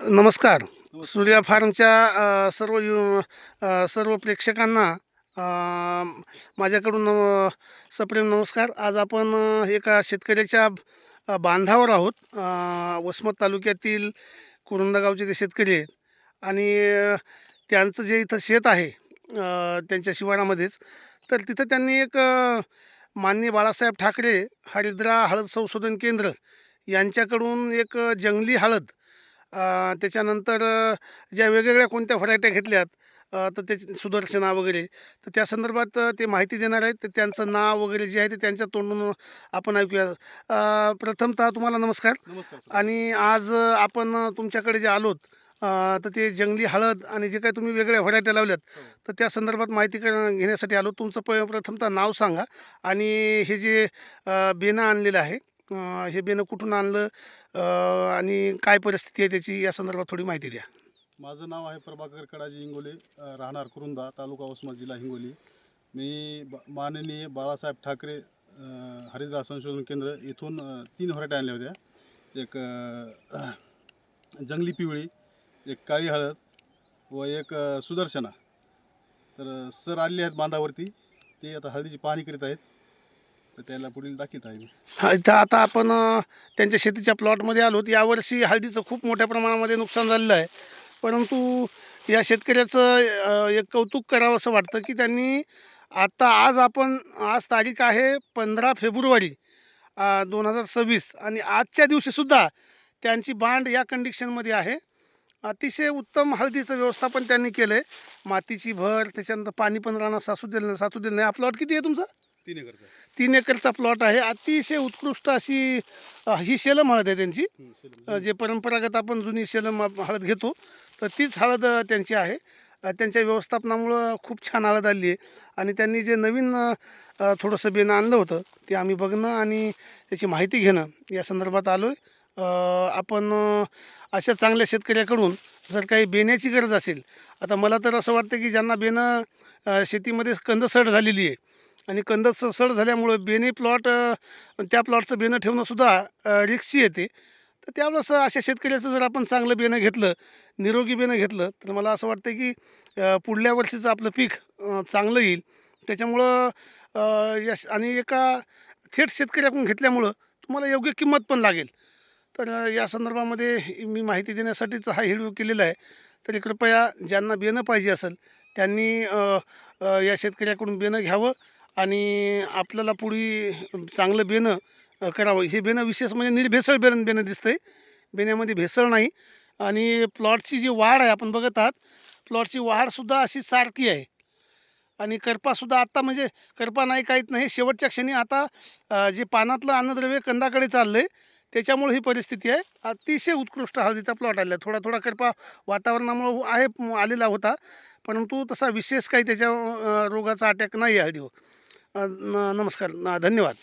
नमस्कार. सूर्या फार्मच्या सर्व यु सर्व प्रेक्षकांना माझ्याकडून सप्रेम नमस्कार. आज आपण एका शेतकऱ्याच्या बांधावर आहोत. वसमत तालुक्यातील कुरुंदा गावचे ते शेतकरी आहेत आणि त्यांचं जे इथं शेत आहे त्यांच्या शिवारामध्येच तर तिथं त्यांनी एक माननीय बाळासाहेब ठाकरे हरिद्रा हळद संशोधन केंद्र यांच्याकडून एक जंगली हळद त्याच्यानंतर ज्या वेगवेगळ्या कोणत्या व्हरायट्या घेतल्यात तर ते सुदर्शना वगैरे तर त्या संदर्भात ते माहिती देणार आहेत. तर त्यांचं नाव वगैरे जे आहे ते त्यांच्या तोंडून आपण ऐकूया. प्रथमतः तुम्हाला नमस्कार. आणि आज आपण तुमच्याकडे जे आलोत तर ते जंगली हळद आणि जे काही तुम्ही वेगळ्या व्हरायट्या लावल्यात हो. तर त्या संदर्भात माहिती घेण्यासाठी आलो. तुमचं प प्रथमतः नाव सांगा. आणि हे जे बेनं आणलेलं आहे हे बेनं कुठून आणलं? आणि काय परिस्थिती आहे त्याची? या संदर्भात थोडी माहिती द्या. माझं नाव आहे प्रभाकर कडाजी हिंगोली राहणार कुरुंदा तालुका वसमत जिल्हा हिंगोली. मी ब माननीय बाळासाहेब ठाकरे हरिद्रा संशोधन केंद्र इथून तीन व्हरायटी आणल्या होत्या. एक जंगली पिवळी एक काळी हळद व एक सुदर्शना. तर सर आले आहेत बांधावरती. ते आता हळदीची पाहणी करीत आहेत. तर त्याला पुढील दाखवत आहे मी. हा, इथं आता आपण अ, त्यांच्या शेतीच्या प्लॉटमध्ये आलो यावर्षी हळदीचं खूप मोठ्या प्रमाणामध्ये नुकसान झालेलं आहे. परंतु या शेतकऱ्याचं अ, एक कौतुक करावं असं वाटतं की त्यांनी आता आज आपण आज तारीख आहे पंधरा फेब्रुवारी दोन हजार सव्वीस. आणि आजच्या दिवशीसुद्धा त्यांची बांड या कंडिशनमध्ये आहे. अतिशय उत्तम हळदीचं व्यवस्थापन त्यांनी केलं आहे मातीची भर त्याच्यानंतर पाणी पण राहणं साचू दिलं साचू दिलं नाही. हा प्लॉट किती आहे तुमचा? तीन एकरचा? तीन एकरचा प्लॉट आहे. अतिशय उत्कृष्ट अशी ही शेलम हळद आहे त्यांची. जे परंपरागत आपण जुनी शेलम हळद घेतो तर तीच हळद त्यांची आहे. त्यांच्या व्यवस्थापनामुळं खूप छान हळद आली आहे. आणि त्यांनी जे नवीन थोडंसं बेनं आणलं होतं ते आम्ही बघणं आणि त्याची माहिती घेणं या संदर्भात आलो आहे आपण अशा चांगल्या शेतकऱ्याकडून जर काही बेण्याची गरज असेल आता मला तर असं वाटतं की ज्यांना अ, शेतीमध्ये कंदसड झालेली आहे आणि कंद स सड झाल्यामुळं बेने प्लॉट त्या प्लॉटचं बेनं ठेवणंसुद्धा रिक्सी येते. तर त्यावेळेस अशा शेतकऱ्याचं जर आपण चांगलं बेणं घेतलं निरोगी बेणं घेतलं तर मला असं वाटतं की पुढल्या वर्षीचं आपलं पीक चांगलं येईल. त्याच्यामुळं यश आणि एका थेट शेतकऱ्याकडून घेतल्यामुळं तुम्हाला योग्य किंमत पण लागेल. तर या संदर्भामध्ये मी माहिती देण्यासाठीच हा व्हिडिओ केलेला आहे. तरी कृपया ज्यांना बेणं पाहिजे असेल त्यांनी या शेतकऱ्याकडून बेणं घ्यावं. आणि आपल्याला पुढे चांगलं बेणं करावं. हे बेणं विशेष म्हणजे निर्भेसळ बेण बेणं दिसतं आहे बेण्यामध्ये भेसळ नाही. आणि प्लॉटची जी वाढ आहे आपण बघत आहात प्लॉटची वाढसुद्धा अशी सारखी आहे. आणि करपासुद्धा आत्ता म्हणजे करपा नाही काहीत नाही. शेवटच्या क्षणी आता जे पानातलं अन्नद्रव्य कंदाकडे चाललं आहे त्याच्यामुळे ही परिस्थिती आहे. अतिशय उत्कृष्ट हळदीचा प्लॉट आलेला आहे. थोडा थोडा करपा वातावरणामुळं आहे आलेला होता. परंतु तसा विशेष काही त्याच्या रोगाचा अटॅक नाही आहे हळदीवर. नमस्कार धन्यवाद.